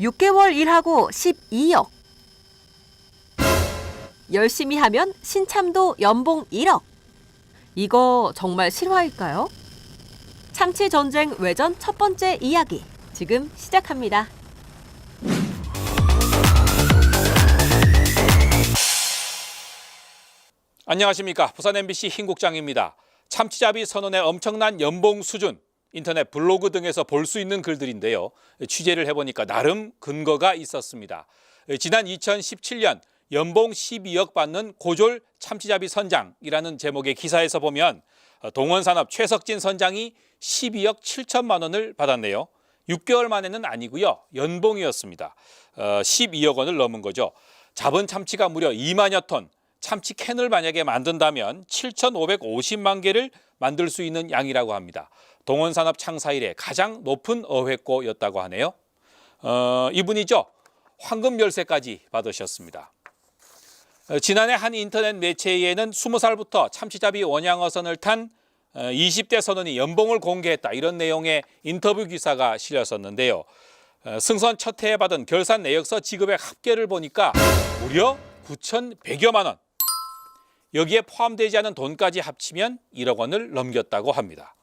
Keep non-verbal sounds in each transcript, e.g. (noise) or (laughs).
6개월 일하고 12억. 열심히 하면 신참도 연봉 1억. 이거 정말 실화일까요? 참치 전쟁 외전 첫 번째 이야기 지금 시작합니다. 안녕하십니까 부산 MBC 흰국장입니다. 참치잡이 선언의 엄청난 연봉 수준 인터넷 블로그 등에서 볼 수 있는 글들인데요. 취재를 해보니까 나름 근거가 있었습니다. 지난 2017년 연봉 12억 받는 고졸 참치잡이 선장이라는 제목의 기사에서 보면 동원산업 최석진 선장이 12억 7천만 원을 받았네요. 6개월 만에는 아니고요. 연봉이었습니다. 어, 12억 원을 넘은 거죠. 잡은 참치가 무려 2만여 톤. 참치 캔을 만약에 만든다면 7,550만 개를 만들 수 있는 양이라고 합니다. 동원산업 창사 이래 가장 높은 어획고였다고 하네요. 어, 이분이죠. 황금 열쇠까지 받으셨습니다. 어, 지난해 한 인터넷 매체에는 20살부터 참치잡이 원양어선을 탄 어, 20대 선원이 연봉을 공개했다 이런 내용의 인터뷰 기사가 실렸었는데요. 어, 승선 첫 해에 받은 결산 내역서 지급액 합계를 보니까 무려 9,100여만 원. 여기에 포함되지 않은 돈까지 합치면 1억 원을 넘겼다고 합니다.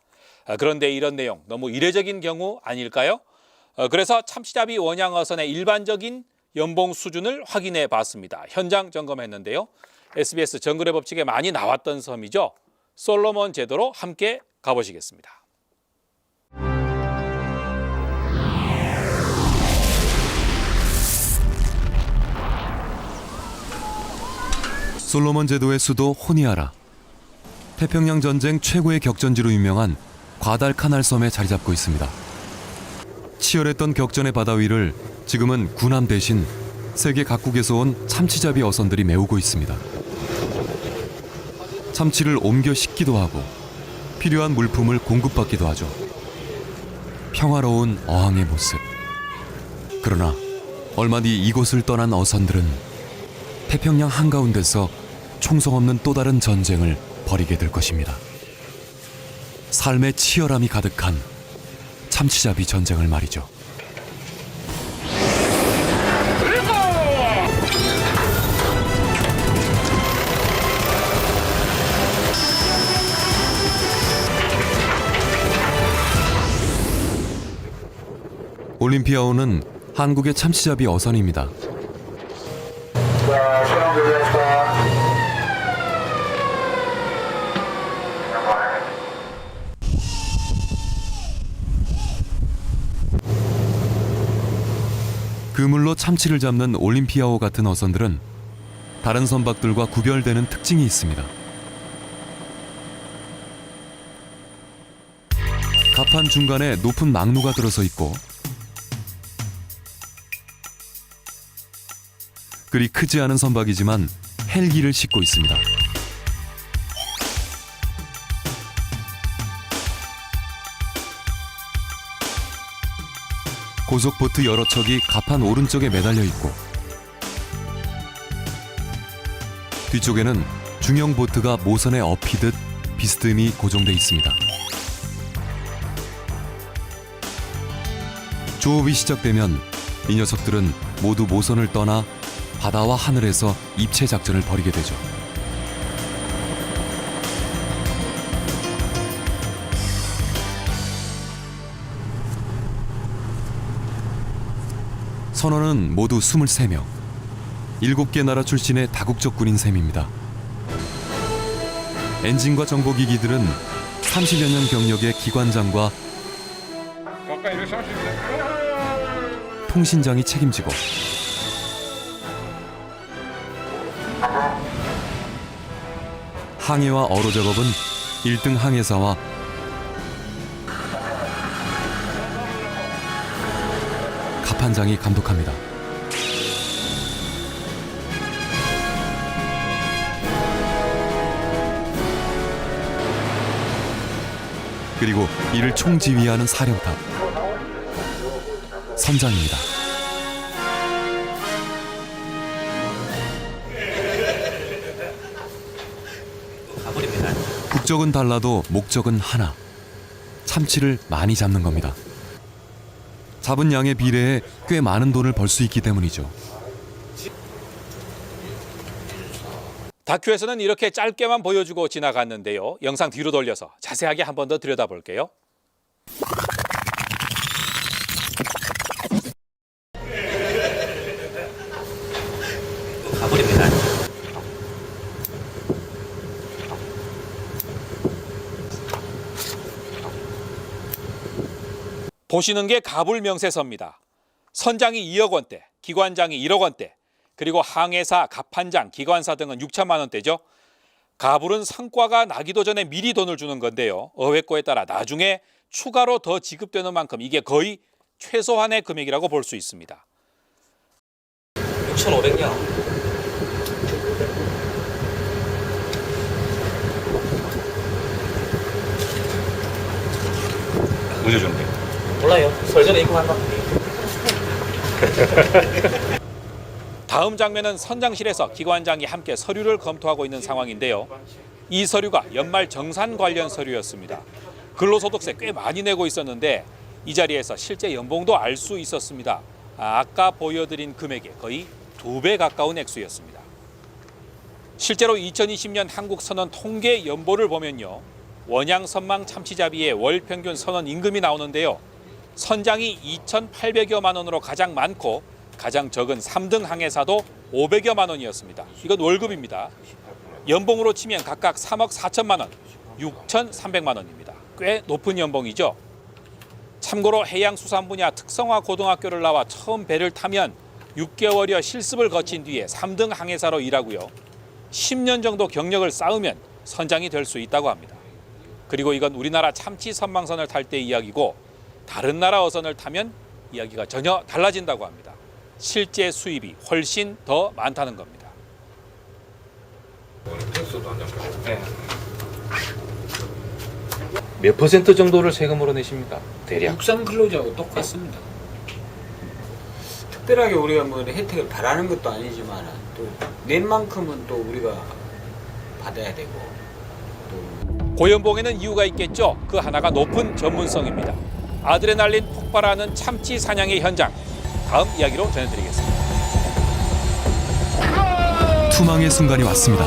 아, 그런데 이런 내용 너무 이례적인 경우 아닐까요? 어, 그래서 참치잡이 원양어선의 일반적인 연봉 수준을 확인해 봤습니다. 현장 점검했는데요. SBS 정글의 법칙에 많이 나왔던 섬이죠. 솔로몬 제도로 함께 가보시겠습니다. 솔로몬 제도의 수도 호니아라. 태평양 전쟁 최고의 격전지로 유명한 과달카날 섬에 자리 잡고 있습니다. 치열했던 격전의 바다 위를 지금은 군함 대신 세계 각국에서 온 참치잡이 어선들이 메우고 있습니다. 참치를 옮겨 싣기도 하고 필요한 물품을 공급받기도 하죠. 평화로운 어항의 모습. 그러나 얼마 뒤 이곳을 떠난 어선들은 태평양 한가운데서 총성 없는 또 다른 전쟁을 벌이게 될 것입니다. 삶의 치열함이 가득한 참치잡이 전쟁을 말이죠. 올림피아호는 한국의 참치잡이 어선입니다. 자, 시험 들렸다. 그물로 참치를 잡는 올림피아호 같은 어선들은 다른 선박들과 구별되는 특징이 있습니다. 갑판 중간에 높은 망루가 들어서 있고 그리 크지 않은 선박이지만 헬기를 싣고 있습니다. 고속보트 여러 척이 갑판 오른쪽에 매달려 있고 뒤쪽에는 중형 보트가 모선에 업히듯 비스듬히 고정돼 있습니다. 조업이 시작되면 이 녀석들은 모두 모선을 떠나 바다와 하늘에서 입체 작전을 벌이게 되죠. 선원은 모두 23명. 7개 나라 출신의 다국적 군인 셈입니다. 엔진과 정보기기들은 30여 년 경력의 기관장과 통신장이 책임지고 항해와 어로 작업은 1등 항해사와 판장이 감독합니다. 그리고 이를 총지휘하는 사령탑 선장입니다. 국적은 달라도 목적은 하나. 참치를 많이 잡는 겁니다. 잡은 양에 비례해 꽤 많은 돈을 벌 수 있기 때문이죠. 다큐에서는 이렇게 짧게만 보여주고 지나갔는데요. 영상 뒤로 돌려서 자세하게 한 번 더 들여다볼게요. 가버립니다. 보시는 게 가불 명세서입니다. 선장이 2억 원대, 기관장이 1억 원대, 그리고 항해사, 갑판장, 기관사 등은 6천만 원대죠. 가불은 성과가 나기도 전에 미리 돈을 주는 건데요. 어획고에 따라 나중에 추가로 더 지급되는 만큼 이게 거의 최소한의 금액이라고 볼 수 있습니다. 6,500요. 언제 준대? 몰라요. 설 전에 입고 간다. (laughs) 다음 장면은 선장실에서 기관장이 함께 서류를 검토하고 있는 상황인데요. 이 서류가 연말 정산 관련 서류였습니다. 근로소득세 꽤 많이 내고 있었는데 이 자리에서 실제 연봉도 알 수 있었습니다. 아, 아까 보여드린 금액의 거의 두 배 가까운 액수였습니다. 실제로 2020년 한국 선원 통계 연보를 보면요. 원양 선망 참치잡이의 월 평균 선원 임금이 나오는데요. 선장이 2,800여만 원으로 가장 많고 가장 적은 3등 항해사도 500여만 원이었습니다. 이건 월급입니다. 연봉으로 치면 각각 3억 4천만 원, 6,300만 원입니다. 꽤 높은 연봉이죠. 참고로 해양수산 분야 특성화 고등학교를 나와 처음 배를 타면 6개월여 실습을 거친 뒤에 3등 항해사로 일하고요. 10년 정도 경력을 쌓으면 선장이 될 수 있다고 합니다. 그리고 이건 우리나라 참치 선망선을 탈 때 이야기고 다른 나라 어선을 타면 이야기가 전혀 달라진다고 합니다. 실제 수입이 훨씬 더 많다는 겁니다. 몇 퍼센트 정도를 세금으로 내십니까? 대략. 육상 근로자하고 똑같습니다. 특별하게 우리가 뭐 혜택을 바라는 것도 아니지만 또 낸 만큼은 또 우리가 받아야 되고 또 고연봉에는 이유가 있겠죠. 그 하나가 높은 전문성입니다. 아드레날린 폭발하는 참치 사냥의 현장. 다음 이야기로 전해드리겠습니다. 투망의 순간이 왔습니다.